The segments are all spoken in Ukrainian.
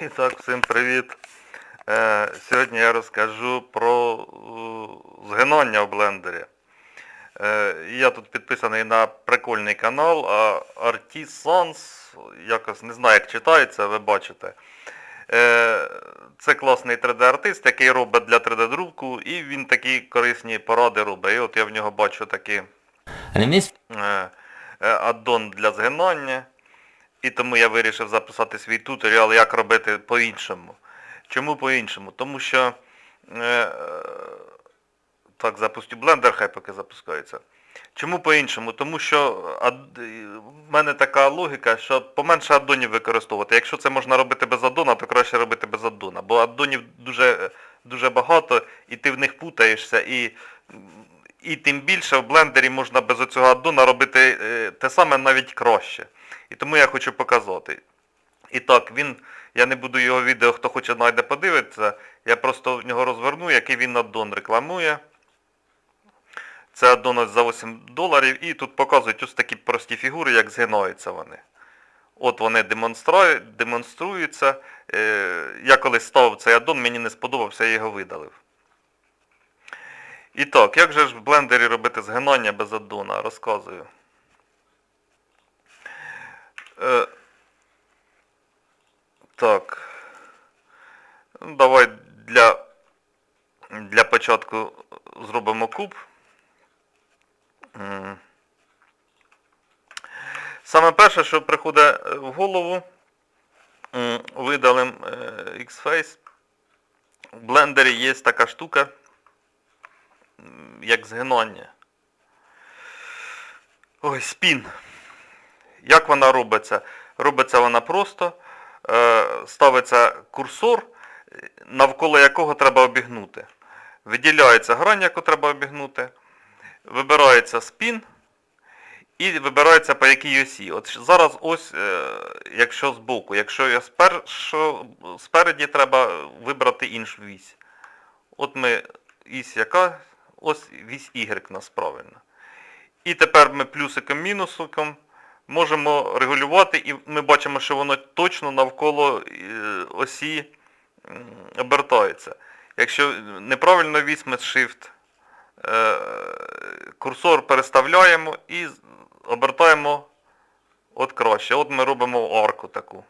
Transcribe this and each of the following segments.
І так, всім привіт. Е, сьогодні я розкажу про е, згинання в блендері. Е, я тут підписаний на прикольний канал, а Artisans, якось не знаю, як читається, ви бачите. Це класний 3D-артист, який робить для 3D-друку, і він такі корисні поради робить. І от я в нього бачу такі е, аддон для згинання. І тому я вирішив записати свій туторіал, як робити по-іншому. Чому по-іншому? Тому що е, так, запустю блендер, хай поки запускається. Чому по-іншому? Тому що ад- в мене така логіка, що поменше аддонів використовувати. Якщо це можна робити без аддона, то краще робити без аддона. Бо аддонів дуже, дуже багато, і ти в них путаєшся, і, і тим більше в блендері можна без оцього аддона робити е, те саме навіть краще. І тому я хочу показати. І так, він, я не буду його відео, хто хоче знайде подивитися, я просто в нього розверну, який він аддон рекламує. Це аддон за 8 доларів і тут показують ось такі прості фігури, як згинаються вони. От вони демонструю- демонструються. Е, Я колись ставив цей аддон, мені не сподобався, я його видалив. І так, як же ж в блендері робити згинання без аддона? Розказую. Е, Так. Ну, Давай для, для початку зробимо куб. Саме перше, що приходить в голову, видалим е, X-Face. В блендері є така штука, як згинання. Ой, спін. Як вона робиться? Робиться вона просто, е, ставиться курсор, навколо якого треба обігнути. Виділяється грань, яку треба обігнути, вибирається спін і вибирається по якій осі. От зараз ось, е, якщо збоку, якщо я спершу, спереді треба вибрати іншу вісь. От ми вісь яка, ось вісь Y у нас правильно. І тепер ми плюсиком-мінусиком можемо регулювати, і ми бачимо, що воно точно навколо е, осі обертається. Якщо неправильно вісь Shift, е, курсор переставляємо і обертаємо от краще. От ми робимо арку таку.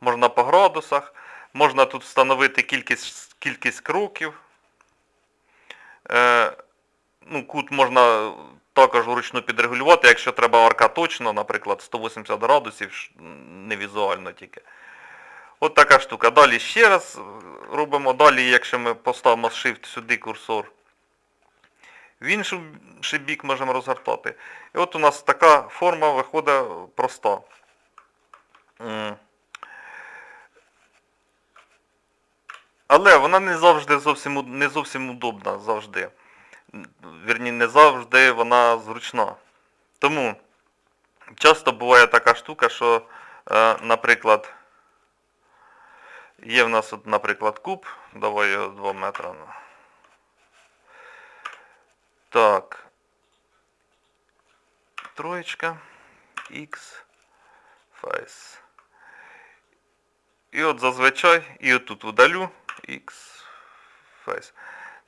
Можна по градусах, можна тут встановити кількість, кількість кроків. Е, ну, кут можна також вручну підрегулювати, якщо треба арка точно, наприклад, 180 градусів, не візуально тільки. От така штука. Далі ще раз робимо. Далі, якщо ми поставимо Shift сюди курсор, в інший бік можемо розгортати. І от у нас така форма виходить проста. Але вона не завжди зовсім, не зовсім удобна завжди. Вірні, не завжди вона зручна. Тому часто буває така штука, що, е, наприклад, є в нас, от, наприклад, куб, давай його 2 метри. Так. Троєчка. X. Face. І от зазвичай, і отут видалю X. Face.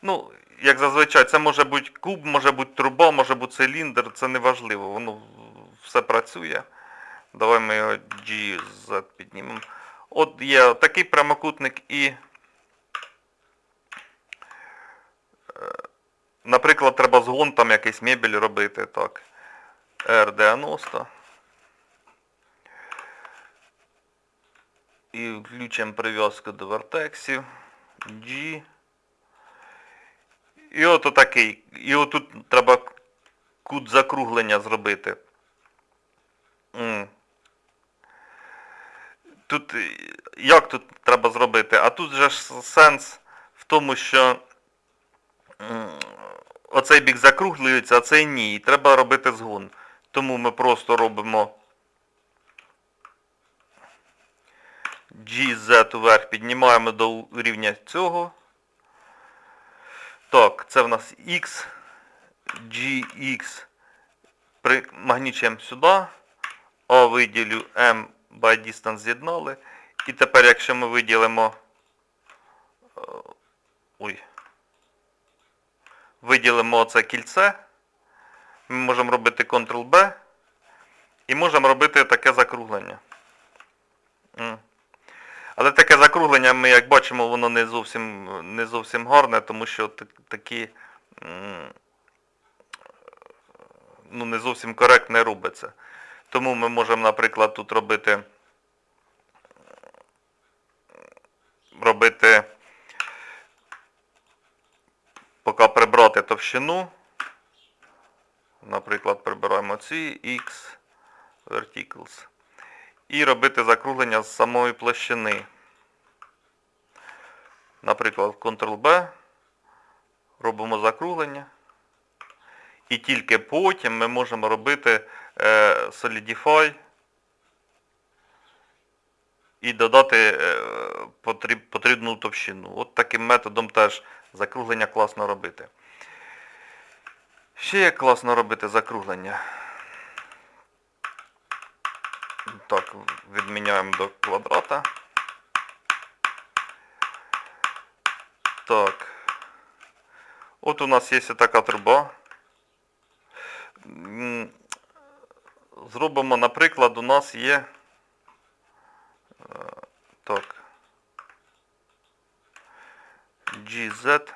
Ну, як зазвичай, це може бути куб, може бути труба, може бути циліндр, це не важливо, воно все працює. Давай ми його GZ піднімемо. От є такий прямокутник і, е, наприклад, треба згон там якийсь мебель робити, так. R90. І включимо прив'язку до вертексів. G. І от отакий. І отут треба кут закруглення зробити. Тут е, як тут треба зробити? А тут же ж сенс в тому, що оцей бік закруглюється, а цей ні. І треба робити згон. Тому ми просто робимо GZ вверх, піднімаємо до рівня цього. Так, це в нас X, GX примагнічуємо сюди, А виділю M by distance з'єднали І тепер, якщо ми виділимо. е, Ой. Виділимо оце кільце, ми можемо робити Ctrl-B і можемо робити таке закруглення. Але таке закруглення, ми як бачимо, воно не зовсім, не зовсім гарне, тому що та- такі ну, не зовсім коректно робиться. Тому ми можемо, наприклад, тут робити робити поки прибрати товщину. Наприклад, прибираємо ці X verticals. І робити закруглення з самої площини. Наприклад, Ctrl-B. Робимо закруглення. І тільки потім ми можемо робити е, Solidify і додати е, потріб, потрібну товщину. От таким методом теж закруглення класно робити. Ще як класно робити закруглення. Так, відміняємо до квадрата. Так. От у нас є така труба. Зробимо, наприклад, у нас є. е, Так. GZ.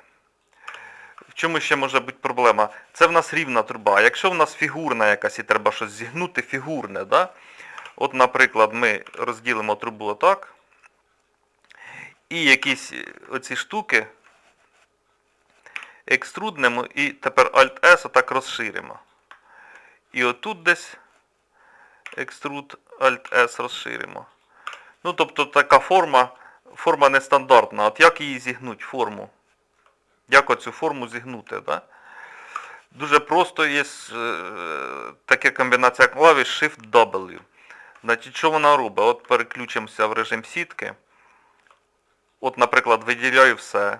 В чому ще може бути проблема? Це в нас рівна труба. Якщо в нас фігурна якась і треба щось зігнути, фігурне, да? От, наприклад, ми розділимо трубу отак. І якісь е, оці штуки екструднемо і тепер Alt-S отак розширимо. І отут десь екструд Alt-S розширимо. Ну, тобто така форма, форма нестандартна. От як її зігнуть форму? Як оцю форму зігнути, да? Дуже просто є е, така комбінація клавіш Shift-W. Значить, що вона робить? От переключимося в режим сітки. От, наприклад, виділяю все.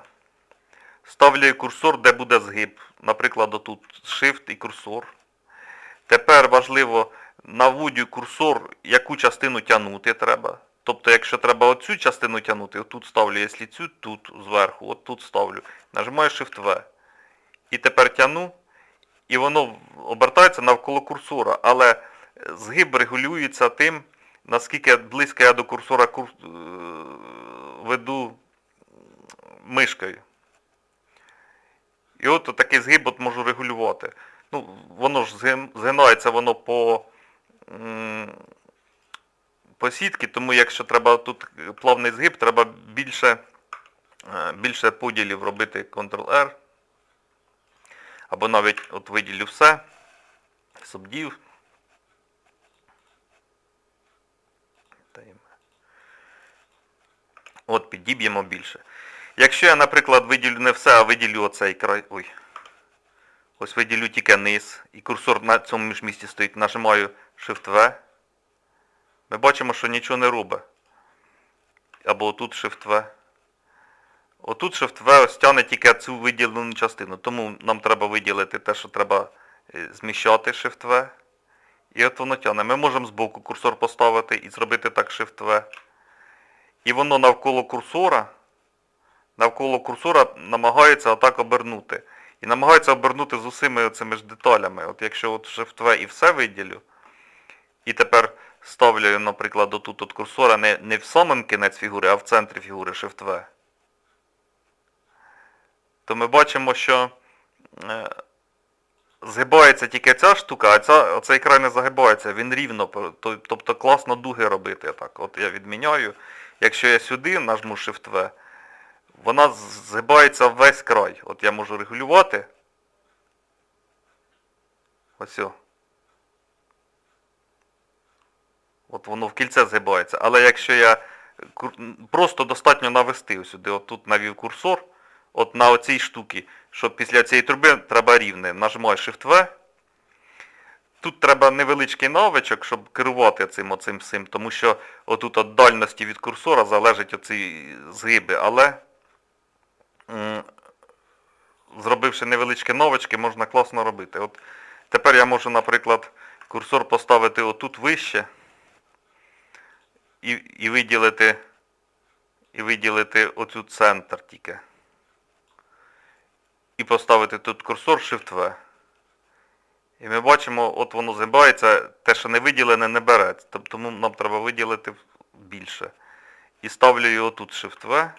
Ставлю курсор, де буде згиб. Наприклад, отут Shift і курсор. Тепер важливо наводю курсор, яку частину тягнути треба. Тобто, якщо треба оцю частину тягнути, отут ставлю, якщо цю тут зверху, от тут ставлю. Нажимаю Shift-V. І тепер тягну, і воно обертається навколо курсора. Але згиб регулюється тим, наскільки близько я до курсора кур... е, веду мишкою. І от такий згиб от можу регулювати. Ну, воно ж згинається воно по, по сітки, тому якщо треба тут плавний згиб, треба більше, е, більше поділів робити Ctrl-R. Або навіть от виділю все, субдів. От підіб'ємо більше. Якщо я, наприклад, виділю не все, а виділю оцей край. Ой. Ось виділю тільки низ. І курсор на цьому міжмісті стоїть. Нажимаю Shift-V. Ми бачимо, що нічого не робить. Або отут Shift-V. Отут Shift-V ось тягне тільки цю виділену частину. Тому нам треба виділити те, що треба е, зміщати Shift-V. І от воно тягне. Ми можемо збоку курсор поставити і зробити так Shift-V. І воно навколо курсора, навколо курсора намагається отак обернути. І намагається обернути з усіми цими ж деталями. От якщо от Shift-V і все виділю, і тепер ставлю, наприклад, отут от курсора не, не в самому кінець фігури, а в центрі фігури Shift-V, то ми бачимо, що е, згибається тільки ця штука, а ця, оцей край не загибається, він рівно, тобто класно дуги робити. Так. От я відміняю. Якщо я сюди нажму Shift-V, вона згибається весь край. От я можу регулювати. Ось. От воно в кільце згибається. Але якщо я просто достатньо навести сюди, от тут навів курсор, от на оцій штуці, що після цієї труби треба рівне. Нажимаю Shift-V. Тут треба невеличкий навичок, щоб керувати цим оцим всім, тому що отут від дальності від курсора залежать оці згиби, але м, зробивши невеличкі навички, можна класно робити. От тепер я можу, наприклад, курсор поставити отут вище і, і виділити виділити оцю центр тільки. І поставити тут курсор Shift V. І ми бачимо, от воно згибається, те, що не виділене, не бере. Тобто ну, нам треба виділити більше. І ставлю його тут Shift V.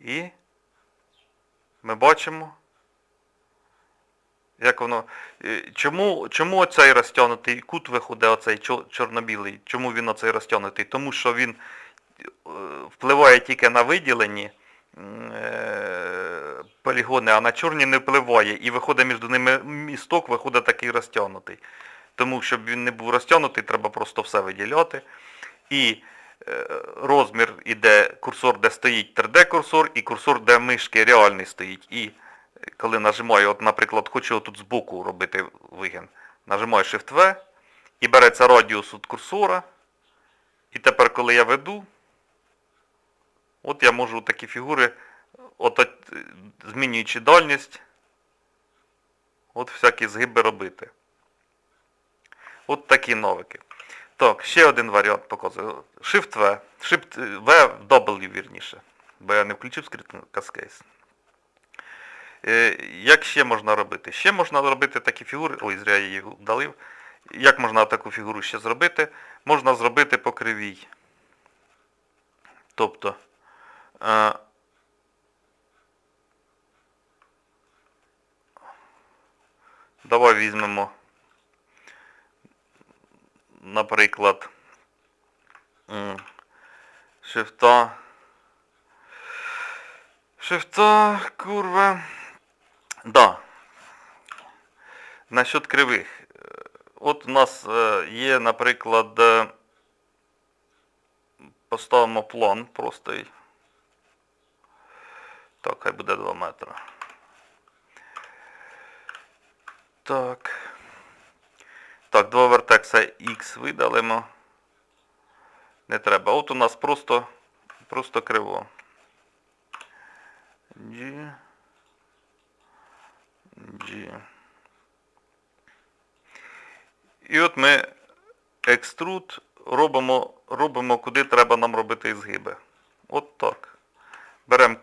І ми бачимо, як воно. е, Чому, чому оцей розтягнутий кут виходить, оцей чорно-білий? Чому він оцей розтягнутий? Тому що він е, впливає тільки на виділені е, полігони, а на чорні не впливає. І виходить між ними місток, виходить такий розтягнутий. Тому, щоб він не був розтягнутий, треба просто все виділяти. І е, розмір іде курсор, де стоїть 3D-курсор, і курсор, де мишки реальний стоїть. І коли нажимаю, от, наприклад, хочу тут збоку робити вигін, нажимаю Shift-V, і береться радіус від курсора. І тепер, коли я веду, от я можу такі фігури, от, от е, змінюючи дальність, от всякі згиби робити. От такі новики. Так, ще один варіант показую. Shift V. Shift V в W вірніше. Бо я не включив Screen Cascade. Е, Як ще можна робити? Ще можна робити такі фігури. Ой, зря я її вдалив. Як можна таку фігуру ще зробити? Можна зробити по кривій. Тобто. Давай візьмемо наприклад, шифта, шифта, курва. Да. Насчет кривих. От у нас е, є, наприклад, е, поставимо план простий. Так, хай буде 2 метри. Так. Так, два вертекса X видалимо. Не треба. От у нас просто, просто криво. G. G. І от ми екструд робимо, робимо, куди треба нам робити згиби. От так. Беремо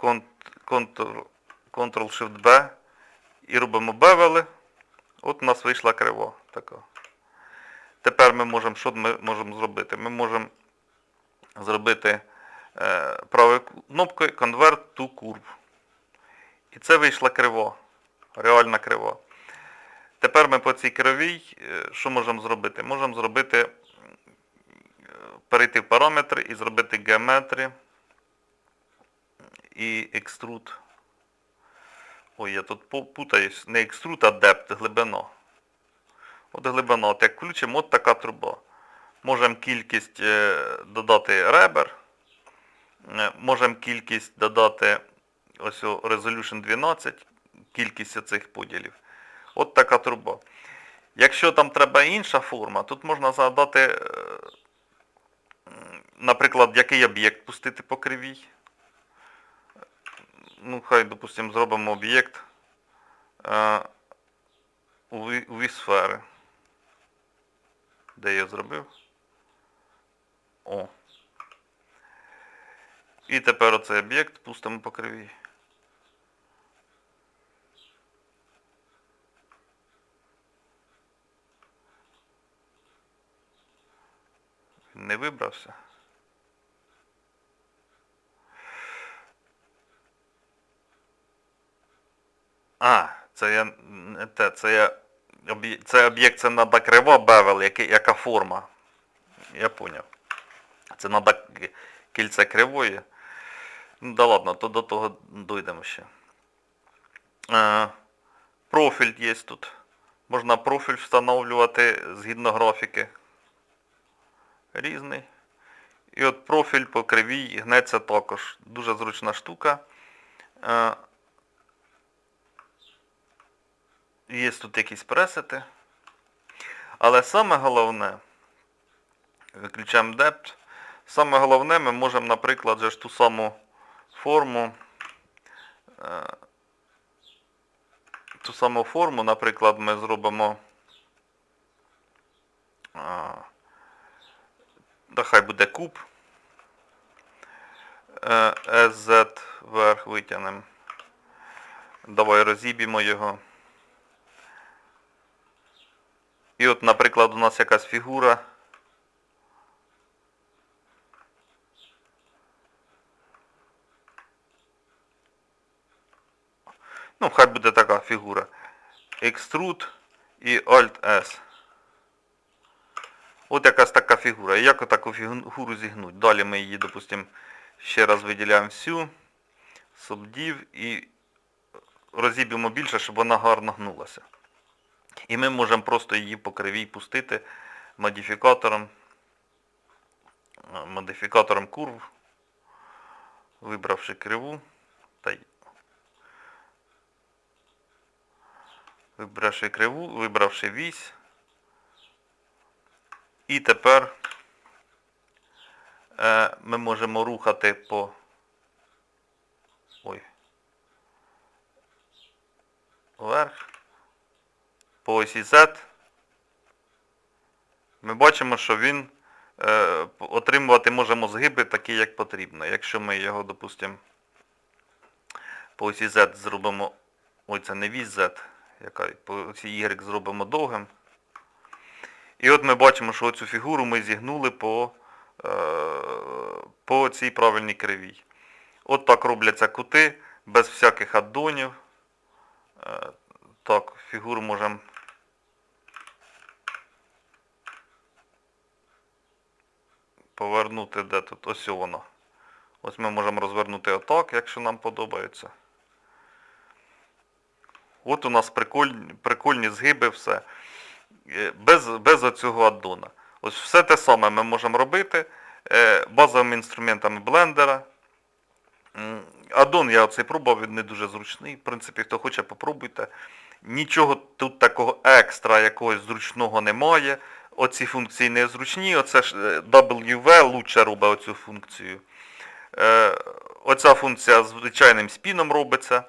Ctrl-Shift-B і робимо бевели. От у нас вийшла криво така. Тепер ми можемо, що ми можемо зробити? Ми можемо зробити е, правою кнопкою Convert to Curve. І це вийшла криво. Реальна крива. Тепер ми по цій кривій, е, що можемо зробити? Можемо зробити, е, перейти в параметри і зробити геометрі і extrude. Ой, я тут пу- путаюсь. Не extrude, а depth, глибина. От глибина, от як включимо, от така труба. Можемо кількість е, додати ребер. Е, Можемо кількість додати ось Resolution 12, кількість цих поділів. От така труба. Якщо там треба інша форма, тут можна задати, е, наприклад, який об'єкт пустити по кривій. Ну, хай, допустимо, зробимо об'єкт е, у ві- сфери. Де я зробив? О. І тепер оцей об'єкт пустимо по кривій. Не вибрався. А, це я те, це я це об'єкт, це надо крива бевел, який, яка форма. Я поняв. Це надо кільце кривої. Ну да ладно, то до того дійдемо ще. Е, профіль є тут. Можна профіль встановлювати згідно графіки. Різний. І от профіль по кривій гнеться також. Дуже зручна штука. Е, Є тут якісь пресети. Але саме головне, виключаємо depth. Саме головне, ми можемо, наприклад, же ж ту саму форму. е, Ту саму форму, наприклад, ми зробимо. а, хай буде куб. Е, SZ вверх витягнемо. Давай розіб'ємо його. І от, наприклад, у нас якась фігура. Ну, хай буде така фігура. Extrude і Alt-S. От якась така фігура. Як таку фігуру зігнуть? Далі ми її, допустимо, ще раз виділяємо всю, субдів і розіб'ємо більше, щоб вона гарно гнулася. І ми можемо просто її по кривій пустити модифікатором, е, модифікатором курв, вибравши криву, та вибравши криву, вибравши вісь. І тепер е, ми можемо рухати по ой, вверх, по осі Z. Ми бачимо, що він е, отримувати можемо згиби такі, як потрібно. Якщо ми його, допустимо, по осі Z зробимо, ой, це не вісь Z, яка по осі Y зробимо довгим. І от ми бачимо, що цю фігуру ми зігнули по, е, по цій правильній кривій. От так робляться кути, без всяких аддонів. Е, так, фігуру можемо повернути де тут. Ось воно. Ось ми можемо розвернути отак, якщо нам подобається. От у нас прикольні, прикольні згиби, все. Е, Без, без оцього аддона. Ось все те саме ми можемо робити е, базовими інструментами блендера. Аддон я оцей пробував, він не дуже зручний. В принципі, хто хоче, попробуйте. Нічого тут такого екстра, якогось зручного немає. Оці функції не зручні. Оце ж е, WV лучше робить оцю функцію. Е, Оця функція звичайним спіном робиться.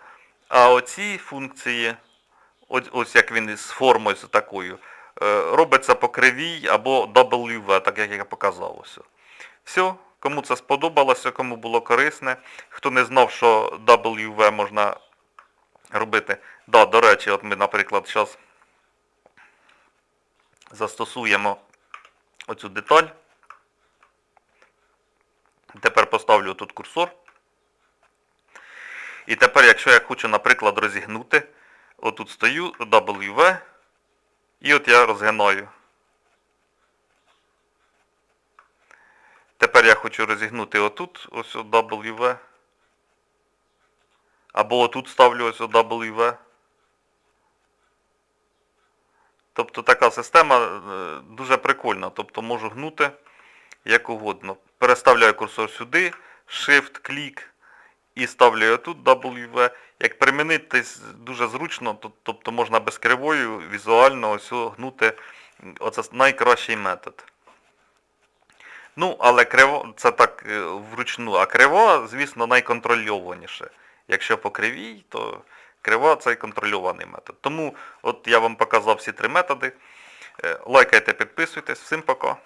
А оці функції, ось, як він із формою такою, е, робиться по кривій або WV, так як я показав ось. Все, кому це сподобалося, кому було корисне. Хто не знав, що WV можна робити. Да, до речі, от ми, наприклад, зараз застосуємо оцю деталь. Тепер поставлю тут курсор. І тепер, якщо я хочу, наприклад, розігнути, отут стою, WV, і от я розгинаю. Тепер я хочу розігнути отут, ось WV. Або отут ставлю ось от Тобто така система е, дуже прикольна. Тобто можу гнути як угодно. Переставляю курсор сюди, Shift, клік і ставлю тут WV. Як примінити дуже зручно, то- тобто можна без кривою візуально ось гнути. Оце найкращий метод. Ну, але криво, це так е, вручну, а крива, звісно, найконтрольованіше. Якщо по кривій, то крива це контрольований метод. Тому от я вам показав всі три методи. Е, Лайкайте, підписуйтесь. Всім пока.